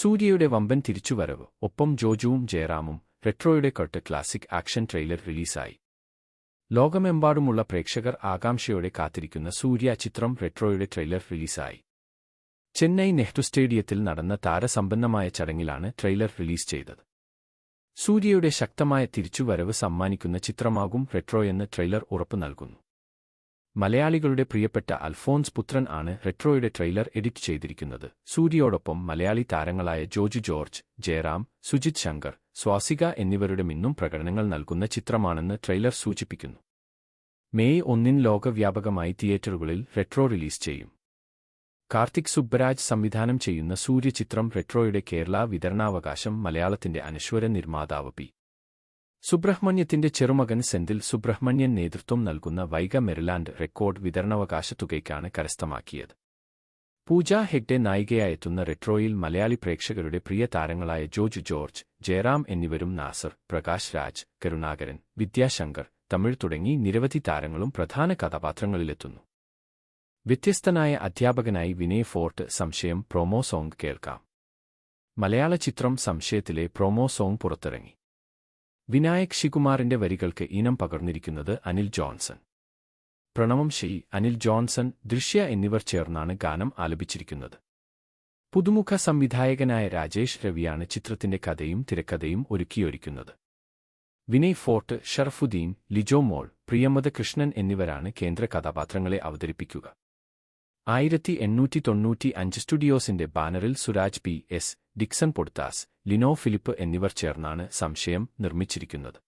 സൂര്യയുടെ വമ്പൻ തിരിച്ചുവരവ് ഒപ്പം ജോജുവും ജയറാമും റെട്രോയുടെ കട്ട് ക്ലാസിക് ആക്ഷൻ ട്രെയിലർ റിലീസായി. ലോകമെമ്പാടുമുള്ള പ്രേക്ഷകർ ആകാംക്ഷയോടെ കാത്തിരിക്കുന്ന സൂര്യ ചിത്രം റെട്രോയുടെ ട്രെയിലർ റിലീസായി. ചെന്നൈ നെഹ്റു സ്റ്റേഡിയത്തിൽ നടന്ന താരസമ്പന്നമായ ചടങ്ങിലാണ് ട്രെയിലർ റിലീസ് ചെയ്തത്. സൂര്യയുടെ ശക്തമായ തിരിച്ചുവരവ് സമ്മാനിക്കുന്ന ചിത്രമാകും റെട്രോയെന്ന് ട്രെയിലർ ഉറപ്പു നൽകുന്നു. മലയാളികളുടെ പ്രിയപ്പെട്ട അൽഫോൻസ് പുത്രൻ ആണ് റെട്രോയുടെ ട്രെയിലർ എഡിറ്റ് ചെയ്തിരിക്കുന്നത്. സൂര്യയോടൊപ്പം മലയാളി താരങ്ങളായ ജോജു ജോർജ് ജയറാം സുജിത് ശങ്കർ സ്വാസിക എന്നിവരുടെ മിന്നും പ്രകടനങ്ങൾ നൽകുന്ന ചിത്രമാണെന്ന് ട്രെയിലർ സൂചിപ്പിക്കുന്നു. മെയ് ഒന്നിന് ലോകവ്യാപകമായി തിയേറ്ററുകളിൽ റെട്രോ റിലീസ് ചെയ്യും. കാർത്തിക് സുബ്ബരാജ് സംവിധാനം ചെയ്യുന്ന സൂര്യചിത്രം റെട്രോയുടെ കേരള വിതരണാവകാശം മലയാളത്തിന്റെ അനശ്വര നിർമ്മാതാവ് പി. സുബ്രഹ്മണ്യത്തിന്റെ ചെറുമകൻ സെന്തിൽ സുബ്രഹ്മണ്യൻ നേതൃത്വം നൽകുന്ന വൈഗ മെറിലാൻഡ് റെക്കോർഡ് വിതരണാവകാശ തുകയ്ക്കാണ് കരസ്ഥമാക്കിയത്. പൂജ ഹെഗ്ഡെ നായികയായെത്തുന്ന റെട്രോയിൽ മലയാളി പ്രേക്ഷകരുടെ പ്രിയ താരങ്ങളായ ജോജു ജോർജ് ജയറാം എന്നിവരും നാസർ പ്രകാശ് രാജ് കരുണാകരൻ വിദ്യാശങ്കർ തമിഴ് തുടങ്ങി നിരവധി താരങ്ങളും പ്രധാന കഥാപാത്രങ്ങളിലെത്തുന്നു. വ്യത്യസ്തനായ അധ്യാപകനായി Vinay fort Samshayam promo song കേൾക്കാം. മലയാള ചിത്രം സംശയത്തിലെ പ്രൊമോ സോങ് പുറത്തിറങ്ങി. വിനായക് ശികുമാറിന്റെ വരികൾക്ക് ഇനം പകർന്നിരിക്കുന്നത് അനിൽ ജോൺസൺ. പ്രണവം ഷെയ് അനിൽ ജോൺസൺ ദൃശ്യ എന്നിവർ ചേർന്നാണ് ഗാനം ആലപിച്ചിരിക്കുന്നത്. പുതുമുഖ സംവിധായകനായ രാജേഷ് രവിയാണ് ചിത്രത്തിന്റെ കഥയും തിരക്കഥയും ഒരുക്കിയൊരുക്കുന്നത്. വിനയ് ഫോർട്ട് ഷറഫുദ്ദീൻ ലിജോ മോൾ പ്രിയമത കൃഷ്ണൻ എന്നിവരാണ് കേന്ദ്ര കഥാപാത്രങ്ങളെ അവതരിപ്പിക്കുക. ആയിരത്തി എണ്ണൂറ്റി തൊണ്ണൂറ്റി അഞ്ച് സ്റ്റുഡിയോസിന്റെ ബാനറിൽ Suraj P S Dixon Poduthas Lino Philip എന്നിവർ ചേർന്നാണ് സംശയം നിർമ്മിച്ചിരിക്കുന്നത്.